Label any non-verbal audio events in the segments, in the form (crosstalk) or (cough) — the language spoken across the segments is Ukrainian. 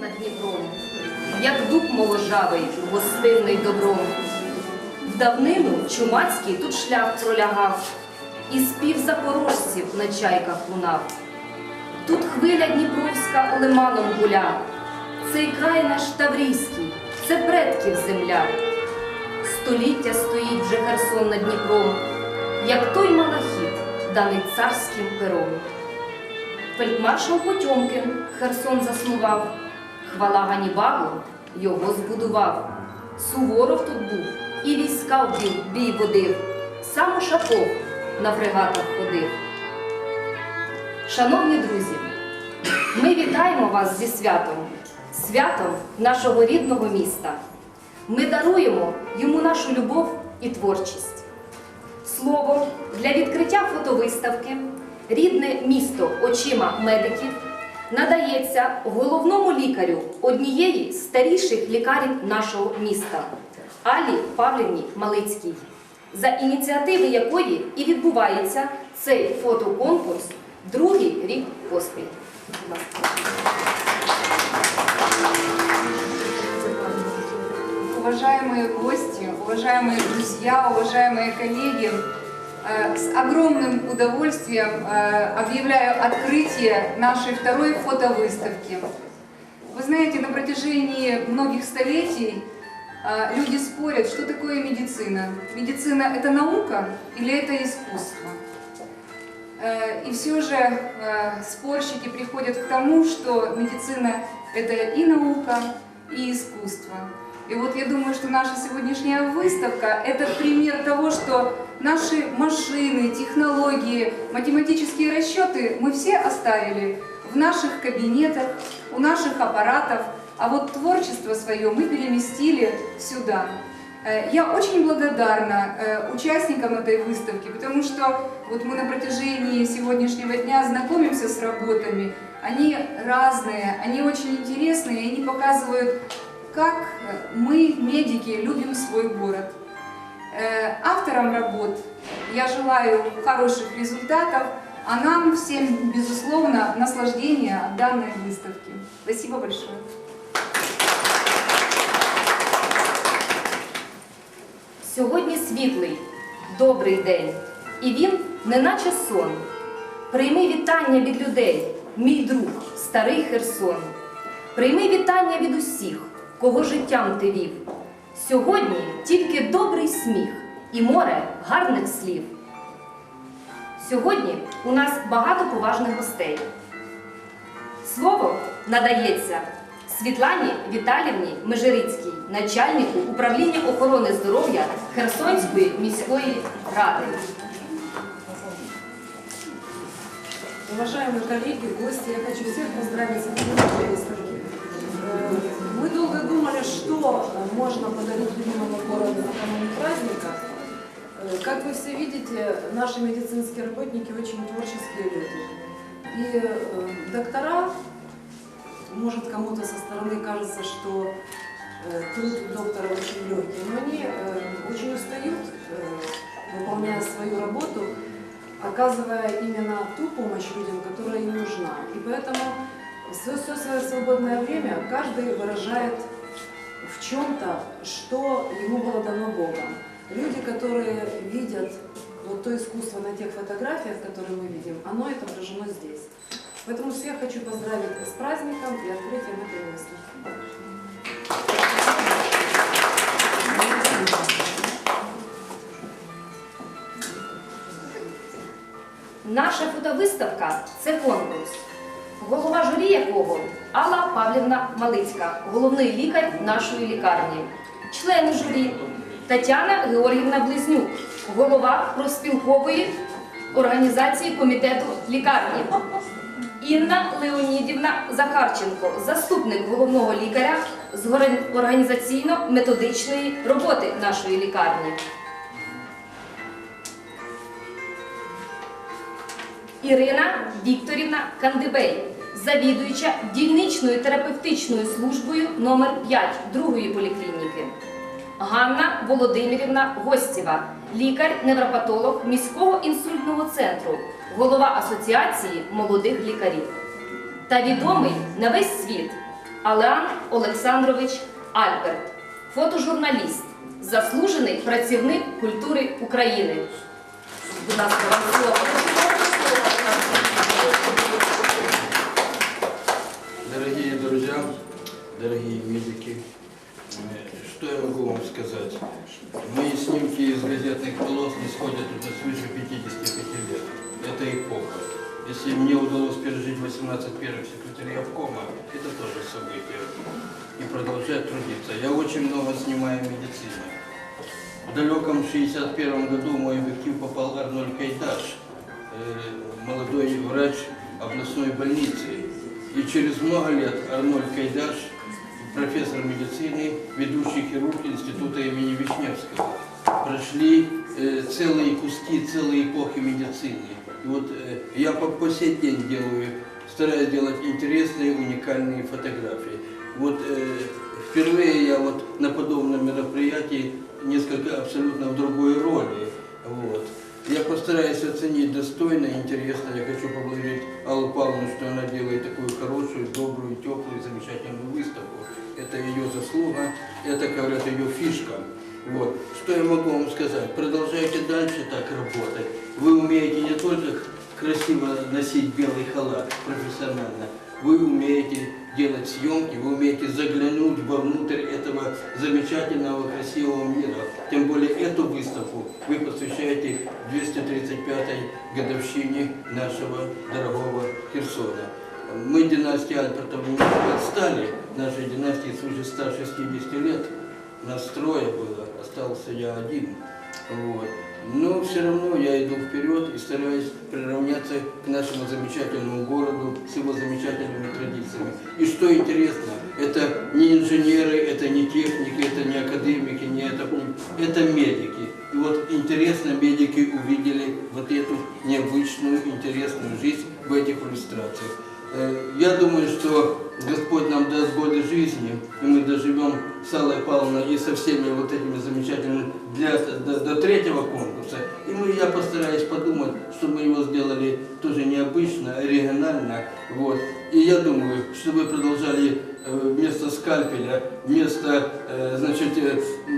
над Дніпром, як дуб моложавий, гостинний добром. В давнину чумацький тут шлях пролягав, і спів запорожців на чайках лунав. Тут хвиля Дніпровська лиманом гуля, цей край наш Таврійський, це предків земля. Століття стоїть вже Херсон над Дніпром, як той малахіт, даний царським пером. Фельдмаршал Потьомкін Херсон заснував, хвала Ганібалу його збудував. Суворов тут був і війська в бій- водив, сам Ушаков на фрегатах ходив. Шановні друзі, ми вітаємо вас зі святом, святом нашого рідного міста. Ми даруємо йому нашу любов і творчість. Слово для відкриття фотовиставки Рідне місто очима медиків надається головному лікарю однієї з старіших лікарень нашого міста Алі Павлівні Малицькій, за ініціативи якої і відбувається цей фотоконкурс другий рік поспіль. Будь ласка. Уважаемые гости, уважаемые друзья, уважаемые коллеги, э, с огромным удовольствием э, объявляю открытие нашей второй фотовыставки. Вы знаете, на протяжении многих столетий э, люди спорят, что такое медицина. Медицина – это наука или это искусство? Э, И все же э, спорщики приходят к тому, что медицина – это и наука, и искусство. И вот я думаю, что наша сегодняшняя выставка – это пример того, что наши машины, технологии, математические расчеты мы все оставили в наших кабинетах, у наших аппаратов, а вот творчество свое мы переместили сюда. Э, Я очень благодарна э, участникам этой выставки, потому что вот мы на протяжении сегодняшнего дня знакомимся с работами. Они разные, они очень интересные, они показывают, как э, мы, медики, любим свой город. Э, Авторам работ я желаю хороших результатов, а нам всем, безусловно, наслаждения от данной выставки. Спасибо большое. Сьогодні світлий, добрий день, і він неначе сон. Прийми вітання від людей, мій друг, старий Херсон. Прийми вітання від усіх, кого життям ти вів. Сьогодні тільки добрий сміх і море гарних слів. Сьогодні у нас багато поважних гостей. Слово надається Світлані Віталівні Межирицькій, начальнику управління охорони здоров'я Херсонської міської ради. Уважаемые коллеги, гости, я хочу всех поздравить с Э, Мы долго думали, что можно подарить любимому городу накануне праздника. Э, Как вы все видите, наши медицинские работники очень творческие люди. И э, доктора, может кому-то со стороны кажется, что э, труд доктора очень легкий, но они э, очень устают, э, выполняя свою работу, оказывая именно ту помощь людям, которая им нужна. И поэтому все, все свое свободное время каждый выражает в чем-то, что ему было дано Богом. Люди, которые видят вот то искусство на тех фотографиях, которые мы видим, оно отображено здесь. Поэтому всех хочу поздравить с праздником и открытием этой выставки. Наша фотовиставка це конкурс, голова журі якого Алла Павлівна Малицька, головний лікар нашої лікарні, члени журі Тетяна Георгівна Близнюк, голова профспілкової організації комітету лікарні. Інна Леонідівна Захарченко, заступник головного лікаря з організаційно-методичної роботи нашої лікарні. Ірина Вікторівна Кандибей, завідуюча дільничною терапевтичною службою номер 5 другої поліклініки. Ганна Володимирівна Гостєва, лікар-невропатолог міського інсультного центру, голова Асоціації молодих лікарів. Та відомий на весь світ Алеан Олександрович Альберт, фотожурналіст, заслужений працівник культури України. Будь ласка, вам слово. Дорогие друзья, дорогие медики, что я могу вам сказать? Мои снимки из газетных полос не сходят уже свыше 55 лет. Это эпоха. Если мне удалось пережить 18 первых секретарей обкома, это тоже событие. И продолжать трудиться. Я очень много снимаю медицины. В далеком 61 году мой объектив попал Арнольд Кайдаш, молодой врач областной больницы. И через много лет Арнольд Кайдаш, профессор медицины, ведущий хирург Института имени Вишневского, прошли э, целые куски, целые эпохи медицины. И вот э, я по, по сей день делаю, стараюсь делать интересные, уникальные фотографии. Вот э, впервые я вот на подобном мероприятии несколько абсолютно в другой роли. Вот. Я постараюсь оценить достойно, интересно. Я хочу поблагодарить Аллу Павловну, что она делает такую хорошую, добрую, теплую, замечательную выставку. Это ее заслуга, это, говорят, ее фишка. Вот. Что я могу вам сказать? Продолжайте дальше так работать. Вы умеете не только красиво носить белый халат профессионально, вы умеете делать съемки, вы умеете заглянуть вовнутрь этого замечательного, красивого мира. Тем более эту выставку вы посвящаете 235-й годовщине нашего дорогого Херсона. Мы династии Альбертов немного отстали, нашей династии свыше 160 лет. Нас трое было, остался я один. Вот. Но все равно я иду вперед и стараюсь приравняться к нашему замечательному городу с его замечательными традициями. И что интересно, это не инженеры, это не техники, это не академики, не это, это медики. И вот интересно, медики увидели вот эту необычную, интересную жизнь в этих иллюстрациях. Э, Я думаю, что Господь нам даст годы жизни, и мы доживем с Аллой Павловной и со всеми вот этими замечательными для, до, до третьего конкурса. И мы, я постараюсь подумать, что мы его сделали тоже необычно, оригинально. Вот. И я думаю, что вы продолжали э, вместо скальпеля, вместо э, значит, э, м, э,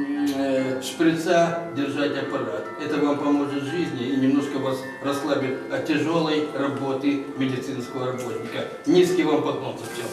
шприца держать аппарат. Это вам поможет в жизни и немножко вас расслабит от тяжелой работы медицинского работника. Низкий вам поклон за всем.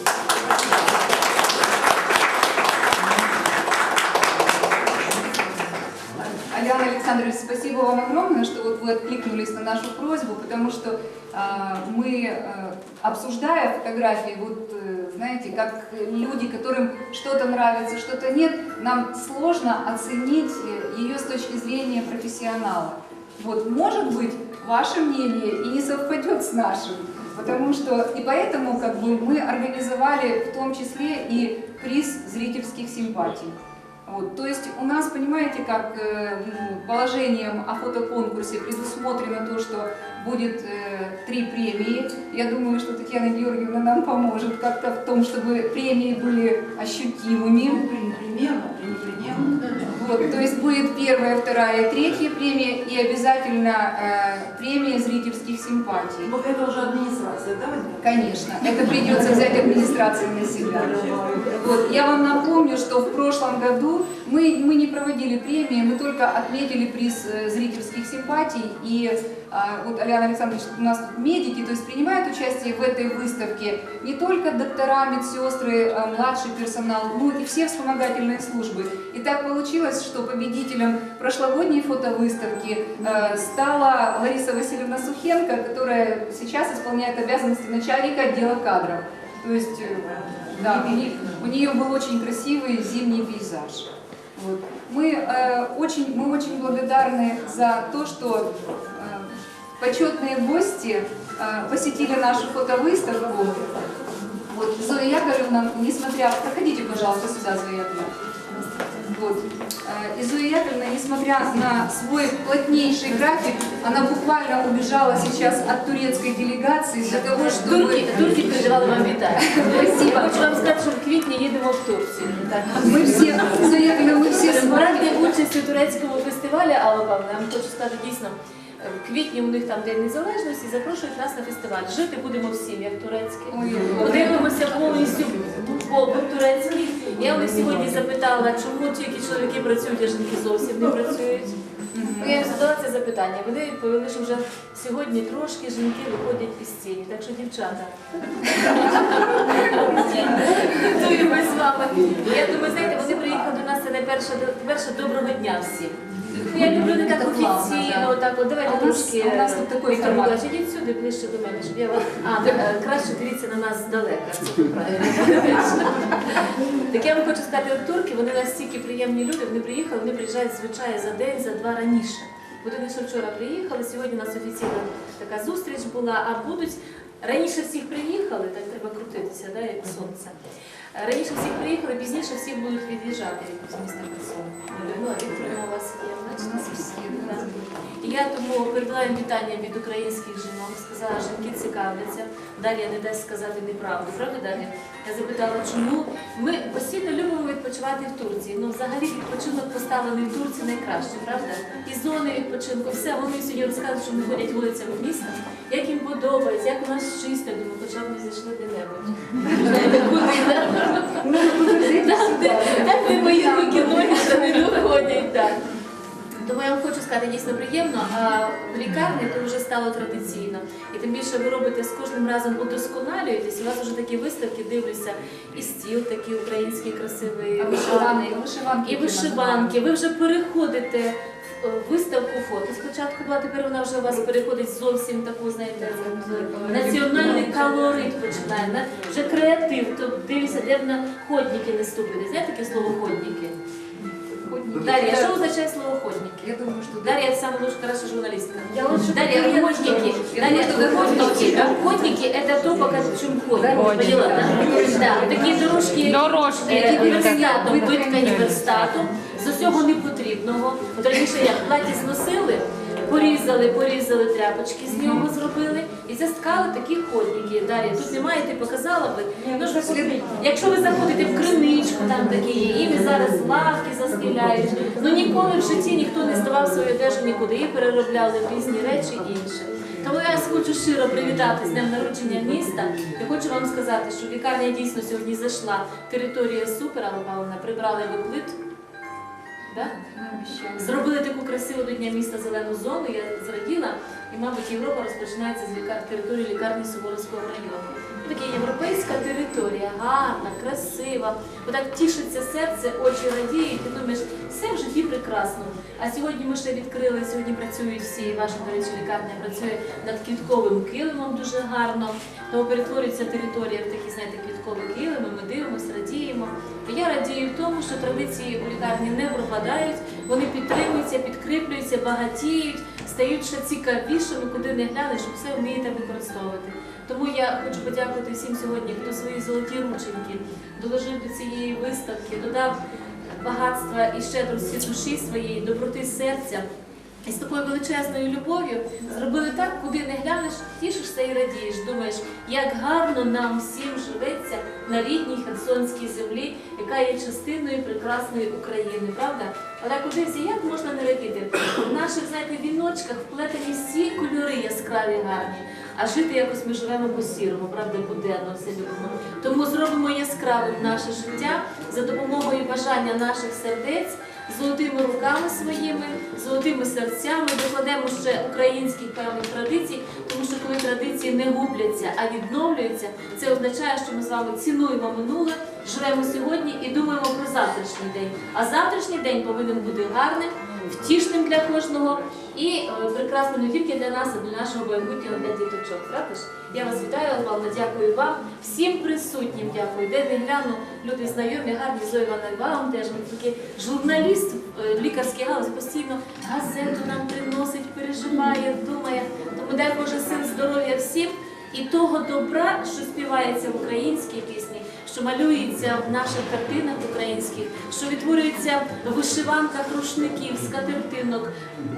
Алиана Александрович, спасибо вам огромное, что вот вы откликнулись на нашу просьбу, потому что а, мы, а, обсуждая фотографии, вот э, знаете, как люди, которым что-то нравится, что-то нет, нам сложно оценить э, ее с точки зрения профессионала. Вот, может быть, ваше мнение и не совпадет с нашим, потому что и поэтому как бы мы организовали в том числе и приз зрительских симпатий. Вот, то есть у нас, понимаете, как э, ну, положением о фотоконкурсе предусмотрено то, что будет э, три премии. Я думаю, что Татьяна Георгиевна нам поможет как-то в том, чтобы премии были ощутимыми. Непременно, непременно. Вот, то есть будет первая, вторая, третья премия и обязательно э, премия зрительских симпатий. Но это уже администрация, да? Конечно, это придется взять администрации на себя. Вот, я вам напомню, что в прошлом году мы, мы не проводили премии, мы только отметили приз э, зрительских симпатий. И вот Алиана Александрович, у нас тут медики, то есть принимают участие в этой выставке не только доктора, медсестры, а, младший персонал, но и все вспомогательные службы. И так получилось, что победителем прошлогодней фотовыставки э, стала Лариса Васильевна Сухенко, которая сейчас исполняет обязанности начальника отдела кадров. То есть, э, да, у нее, у нее был очень красивый зимний пейзаж. Вот. Мы, э, очень, мы очень благодарны за то, что почетные гости э, посетили нашу фотовыставку. Вот, Зоя Яковлевна, несмотря... Проходите, пожалуйста, сюда, Зоя Яковлевна. Вот. Э, И Зоя Яковлевна, несмотря на свой плотнейший график, она буквально убежала сейчас от турецкой делегации для того, чтобы... Турки, турки передавали вам вітання. Спасибо. Хочу вам сказати, що в квітні їдемо в Турцію. Мы все, Зоя Яковлевна, мы все с вами. Брати участь у турецькому фестивалі, Алла Павловна, я вам хочу сказати дійсно, е, в квітні у них там День Незалежності, запрошують нас на фестиваль. Жити будемо всім, як турецькі. Подивимося повністю побут турецький. Я у них сьогодні запитала, чому тільки чоловіки працюють, а жінки зовсім не працюють. Ну, Я їм задала це запитання. Вони відповіли, що вже сьогодні трошки жінки виходять із тіні. Так що, дівчата, готуємо з вами. Я думаю, знаєте, вони приїхали до нас, це найперше, перше доброго дня всім. Я люблю не так офіційно, так от давайте А у нас- трошки. у нас тут такий Віктор формат. Миколаївич, ідіть сюди, ближче до мене, щоб я вас. А, так, е, краще дивіться на нас здалека. Це (laughs) правильно. Так я вам хочу сказати, от турки, вони настільки приємні люди, вони приїхали, вони приїжджають звичайно за день, за два раніше. От вони ще вчора приїхали, сьогодні у нас офіційна така зустріч була, а будуть раніше всіх приїхали, так треба крутитися, да, як сонце. Раніше всі приїхали, пізніше всі будуть від'їжджати з міста Херсон. Ну, а Віктор у вас є, бачите, всі. І я тому передала їм вітання від українських жінок, сказала, жінки цікавляться. Дар'я не дасть сказати неправду, правда, Дар'я? Я запитала, чому ми постійно любимо відпочивати в Турції. Ну, взагалі відпочинок поставлений в Турції найкраще, правда? І зони відпочинку, все. Вони сьогодні розказують, що вони ходять вулицями міста, як їм подобається, як у нас чисто, думаю, хоча б ми зайшли де-небудь. Знаєте, куди, да? Так, де- Так ви мої руки, ноги, що не доходять, так. Тому я вам хочу сказати, дійсно приємно, а в лікарні це вже стало традиційно. І тим більше ви робите з кожним разом удосконалюєтесь, у вас вже такі виставки, дивлюся, і стіл такий український красивий, А вишиванки, вишиванки. і вишиванки. Ви вже переходите в е, виставку фото. Спочатку була, тепер вона вже у вас переходить зовсім таку, знаєте, національний колорит починає. Вже креатив. То дивлюся, де на ходники не ступили. Знаєте таке слово ходники? Дар'я, що означає слово ходники? Я думаю, что Дарья самая лучшая, хорошая журналистка. Я лучше Дарья, охотники. Дарья, охотники. Охотники – это то, пока чем ходят. Поняла, да? Да, такі дорожки, Дорожки. е, Які верстатом, виткані верстатом, з усього непотрібного. От раніше як платі зносили, порізали, порізали тряпочки з нього зробили і засткали такі ходники. Дар'я, тут немає, ти показала би. Ну, ж, Якщо ви заходите в криничку, там такі є, і зараз лавки застеляють. Ну ніколи в житті ніхто не здавав свою одежу нікуди і переробляли в різні речі інше. Тому я вас хочу щиро привітати з днем народження міста. Я хочу вам сказати, що лікарня дійсно сьогодні зайшла. Територія супер, Алла Павловна, прибрали ви плит. Да? Зробили таку красиву до Дня міста зелену зону, я зраділа, і, мабуть, Європа розпочинається з лікар... території лікарні Суворовського району. Така європейська територія, гарна, красива. Отак тішиться серце, очі радіють, і думаєш, все в житті прекрасно. А сьогодні ми ще відкрили, сьогодні працюють всі, ваша, до речі, лікарня працює над квітковим килимом дуже гарно. Тому перетворюється територія в такі, знаєте, квіткові килими, ми дивимося, радіємо. Я радію в тому, що традиції у лікарні не пропадають, вони підтримуються, підкріплюються, багатіють, стають ще цікавішими, куди не глянеш, все вмієте використовувати. Тому я хочу подякувати всім сьогодні, хто свої золоті рученьки доложив до цієї виставки, додав багатства і щедрості душі своєї, доброти серця. І з такою величезною любов'ю зробили так, куди не глянеш, тішишся і радієш. Думаєш, як гарно нам всім живеться на рідній Херсонській землі, яка є частиною прекрасної України, правда? Але куди всі, як можна не радіти? В наших, знаєте, віночках вплетені всі кольори яскраві гарні. А жити якось ми живемо по-сірому, правда, буденно все любимо. Тому зробимо яскравим наше життя за допомогою бажання наших сердець, золотими руками своїми, золотими серцями, докладемо ще українських певних традицій, тому що коли традиції не губляться, а відновлюються, це означає, що ми з вами цінуємо минуле, живемо сьогодні і думаємо про завтрашній день. А завтрашній день повинен бути гарним, втішним для кожного і е, прекрасним не тільки для нас, а для нашого майбутнього для діточок. Я вас вітаю, Алла, дякую вам, всім присутнім дякую. Де не гляну, люди знайомі, гарні Зоя Івановна, вам теж такий журналіст е, в лікарській галузі постійно газету нам приносить, переживає, думає. Тому дай Боже сил, здоров'я всім і того добра, що співається в українській пісні, що малюється в наших картинах українських, що відтворюється в вишиванках рушників, скатертинок,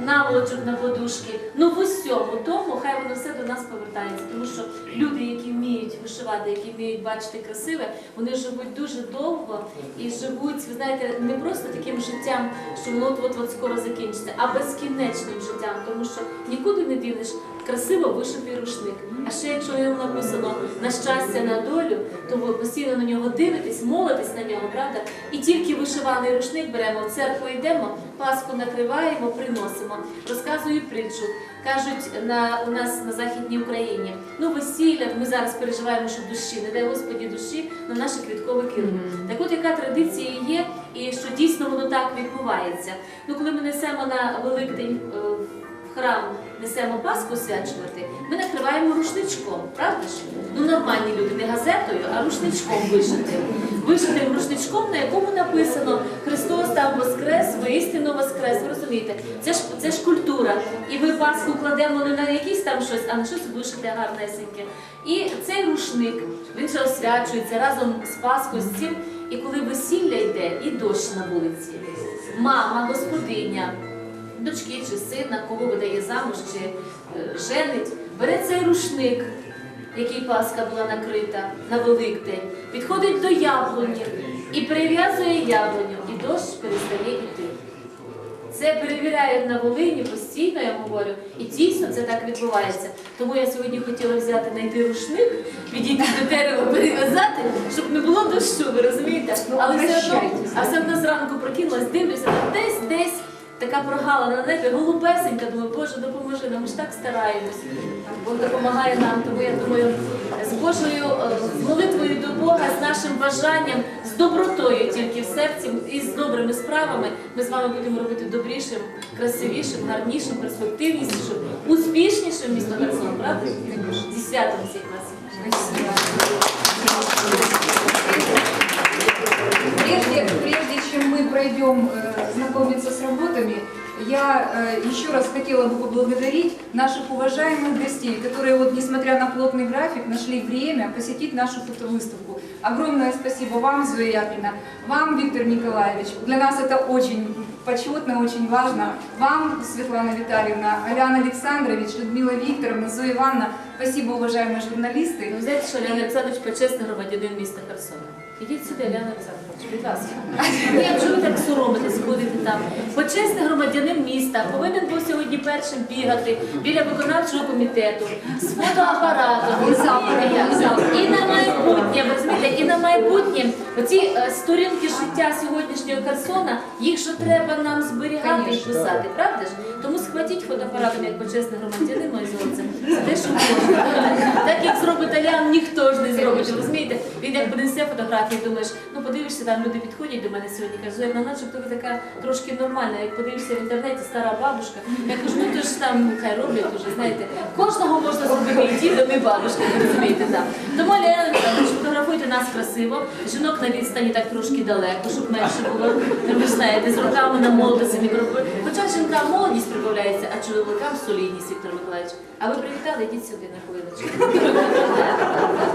наволочок на подушки. Ну в усьому тому хай воно все до нас повертається, тому що люди, які вміють вишивати, які вміють бачити красиве, вони живуть дуже довго і живуть, ви знаєте, не просто таким життям, що воно от от скоро закінчиться, а безкінечним життям, тому що нікуди не дінеш красиво вишитий рушник. А ще якщо в ньому написано на щастя, на долю, то ви постійно на нього дивитесь, молитесь на нього, правда? І тільки вишиваний рушник беремо, в церкву йдемо, Пасху накриваємо, приносимо. Розказую притчу. Кажуть на, у нас на Західній Україні, ну весілля, ми зараз переживаємо, що душі, не дай Господі душі на наші квіткові килими. Так от яка традиція є, і що дійсно воно так відбувається. Ну, коли ми несемо на Великдень е, храм, несемо Пасху свячувати, ми накриваємо рушничком, правда ж? Ну, нормальні люди, не газетою, а рушничком вишитим. Вишитим рушничком, на якому написано Христос там воскрес, воістину воскрес. Ви розумієте? Це ж це ж культура. І ми Пасху кладемо не на якісь там щось, а на щось вишите гарнесеньке. І цей рушник він же освячується разом з Пасхою, з цим. І коли весілля йде, і дощ на вулиці, мама, господиня, дочки чи сина, кого видає замуж чи е, женить, бере цей рушник, який Пасха була накрита на Великдень, підходить до яблуні і прив'язує яблуню, і дощ перестає йти. Це перевіряють на Волині постійно, я говорю, і дійсно це так відбувається. Тому я сьогодні хотіла взяти знайти рушник, підійти до дерева, перев'язати, щоб не було дощу, ви розумієте? Ну, Але все одно, а все одно зранку прокинулась, дивлюся, десь, десь така прогалина на небі, голубесенька, думаю, Боже, допоможи, нам ми ж так стараємось. Бог допомагає нам, тому я думаю, з Божою е, з молитвою до Бога, з нашим бажанням, з добротою тільки в серці і з добрими справами ми з вами будемо робити добрішим, красивішим, гарнішим, перспективнішим, успішнішим місто Херсон, правда? Зі святом всіх вас. Прежде, прежде чем мы пройдем э, знакомиться с работами, я э, еще раз хотела бы поблагодарить наших уважаемых гостей, которые, вот, несмотря на плотный график, нашли время посетить нашу фотовыставку. Огромное спасибо вам, Зоя Япина, вам, Виктор Николаевич. Для нас это очень почетно, очень важно. Вам, Светлана Витальевна, Аляна Александрович, Людмила Викторовна, Зоя Ивановна. Спасибо, уважаемые журналисты. Ви знаєте, що Ляна Олександрович почесний громадянин міста Херсона. Ідіть сюди, Ляна Олександрович, будь ласка. Ні, якщо ви так соромитесь, ходите там. Почесний громадянин міста повинен був сьогодні першим бігати біля виконавчого комітету з фотоапаратом. І на майбутнє, розумієте, і на майбутнє оці е, сторінки життя сьогоднішнього Херсона, їх же треба нам зберігати і писати, правда ж? Тому схватіть фотоапаратом як почесний громадянин, мой золоце. Це те, що можна. Так як зробить Алян, ніхто ж не зробить. Розумієте? Він як принесе фотографії, думаєш, ну подивишся, там люди підходять до мене сьогодні, кажуть, Зоя, ну начебто ви така трошки нормальна. Як подивишся в інтернеті, стара бабушка. Я кажу, ну то ж там хай роблять уже, знаєте. Кожного можна зробити і дідом, і бабушкою, ви розумієте, там. Тому Алян фотографуйте нас красиво, жінок на відстані так трошки далеко, щоб менше було. Ви знаєте, з роками на молодості. Хоча жінкам молодість прибавляється, а чоловікам солідність, Віктор Миколаївич. А ви привітали, йдіть сюди на хвилиночку.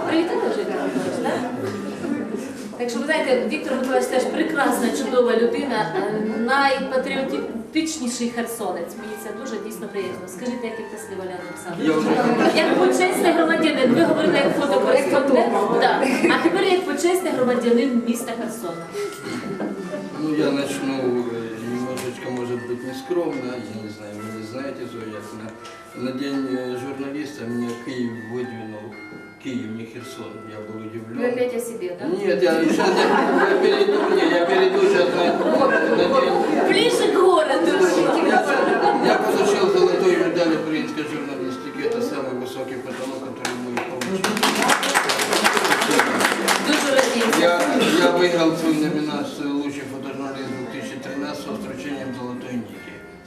Привітали вже, Віктор Миколаївич, так? Так що ви знаєте, Віктор Миколаївич теж прекрасна, чудова людина, е, найпатріотичніший херсонець. Мені це дуже дійсно приємно. Скажіть, як щаслива Ляна Я Олександровна. Як почесний громадянин, ви говорили як фотокореспондент, так. а тепер як почесний громадянин міста Херсона. Ну, я начну э, немножечко, может быть, нескромно, знаете, Зоя Ясина. На день э, журналиста меня Киев выдвинул, Киев, не Херсон, я был Ви удивлен. опять о себе, так? Нет, я сейчас я, я перейду, не, я перейду сейчас на, на день. Ближе к городу.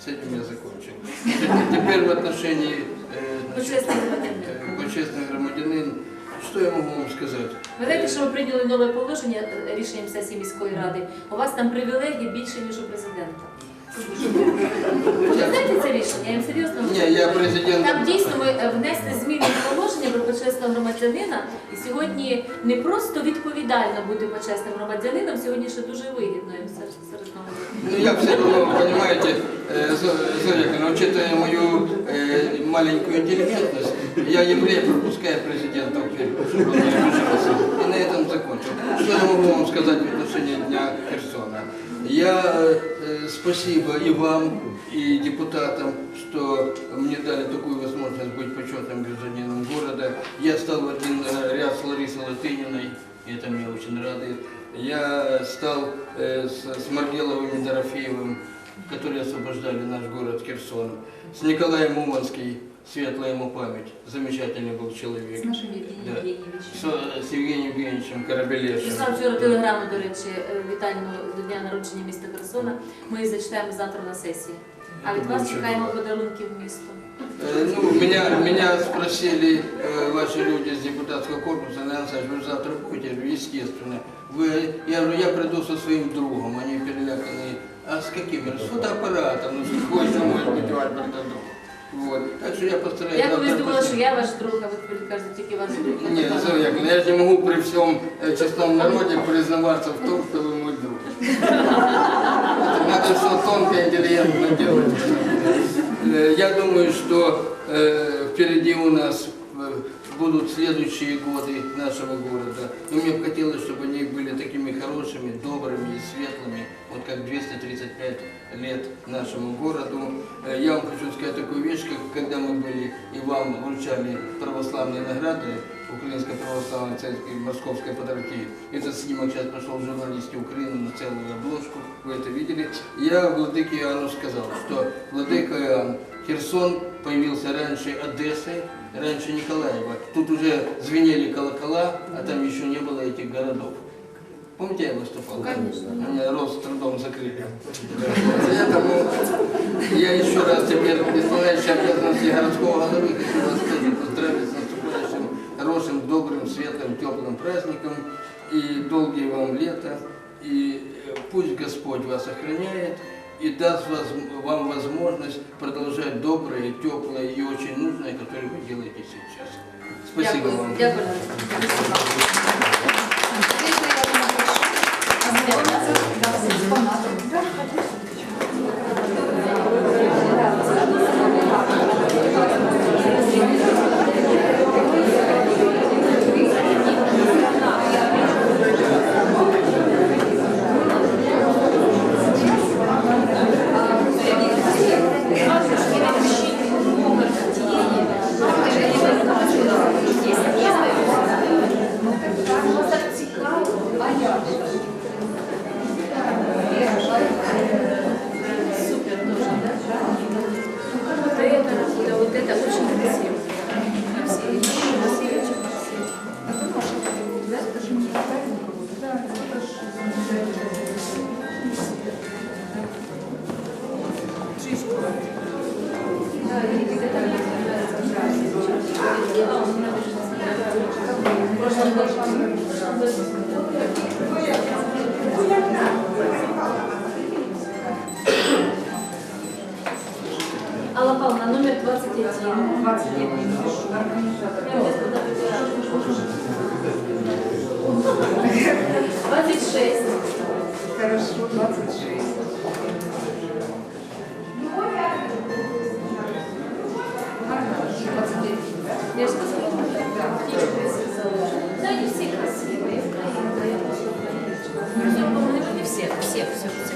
С этим я закончил. Теперь в отношении э, значит, Почесний громадянин. э, почестный громадянин, что я могу вам сказать? Ви знаєте, що ми прийняли нове положення е, рішенням сесії міської ради. У вас там привілегії більше, ніж у президента. Ви знаєте це рішення? Я їм серйозно говорю. Не, я президент. Там дійсно ми е, внесли зміни в положення про почесного громадянина, і сьогодні не просто відповідально бути почесним громадянином, сьогодні ще дуже вигідно їм серед серед народу. Ну, я все равно, Э, Зо- Зоя Яковлевна, учитывая мою э, маленькую интеллигентность, я еврей пропускаю президента в. И на этом закончил. Что я могу вам сказать в отношении Дня Херсона? Я э, спасибо и вам, и депутатам, что мне дали такую возможность быть почетным гражданином города. Я стал в один ряд с Ларисой Латыниной, и это меня очень радует. Я стал э, с, с Маргеловым и Дорофеевым, которые освобождали наш город Херсон. С Николаем Уманский, светлая ему память, замечательный был человек. С нашим Евгением Да. Евгеньевичем. С, с Евгением Евгеньевичем Корабелешем. Прислав вчора телеграму, до речі, е, вітальну до дня народження міста Херсона. Ми її зачитаємо завтра на сесії. А від вас Дуже чекаємо добре. подарунки в місто. Э, Ну, меня, меня спросили э, ваши люди из депутатского корпуса, Леонид Александрович, вы же завтра будете? Я говорю, естественно. Вы, я говорю, я приду со своим другом, они переляканные. А с каким? С фотоаппаратом, ну с какой же может быть у Альберта друг? Вот. Так что я постараюсь Я колись думала, що я ваш друг, а ви тепер кажете, тільки ваш друг. Нет, Зоя Яковлевна, я же не могу при всем э, честном народе признаваться в том, что вы мой друг. Надо все тонко и интеллигентно делать. Э, Я думаю, что э, впереди у нас будут следующие годы нашего города. Но мне бы хотелось, чтобы они были такими хорошими, добрыми и светлыми, как 235 лет нашему городу. Э, Я вам хочу сказать такую вещь, как когда мы были и вам вручали православные награды Украинской православной церкви Московской Патриархии. Этот снимок сейчас пошел в журналисте Украины на целую обложку, вы это видели. Я владыке Иоанну сказал, что владыка Иоанн, Херсон появился раньше Одессы, раньше Николаева. Тут уже звенели колокола, а там еще не было этих городов. Помните, я выступал? Конечно. Меня рост с трудом закрыли. Поэтому я еще раз теперь исполняющий обязанности городского головы хочу вас поздравить с наступающим хорошим, добрым, светлым, теплым праздником и долгие вам лета. И э, пусть Господь вас охраняет и даст вас, вам возможность продолжать доброе, теплое и очень нужное, которое вы делаете сейчас. Спасибо Дякую. вам. Дякую. Теперь Я ж казала, да, не всі красиві, Україна, да, я можу. Вони всі, всі, всі, всі.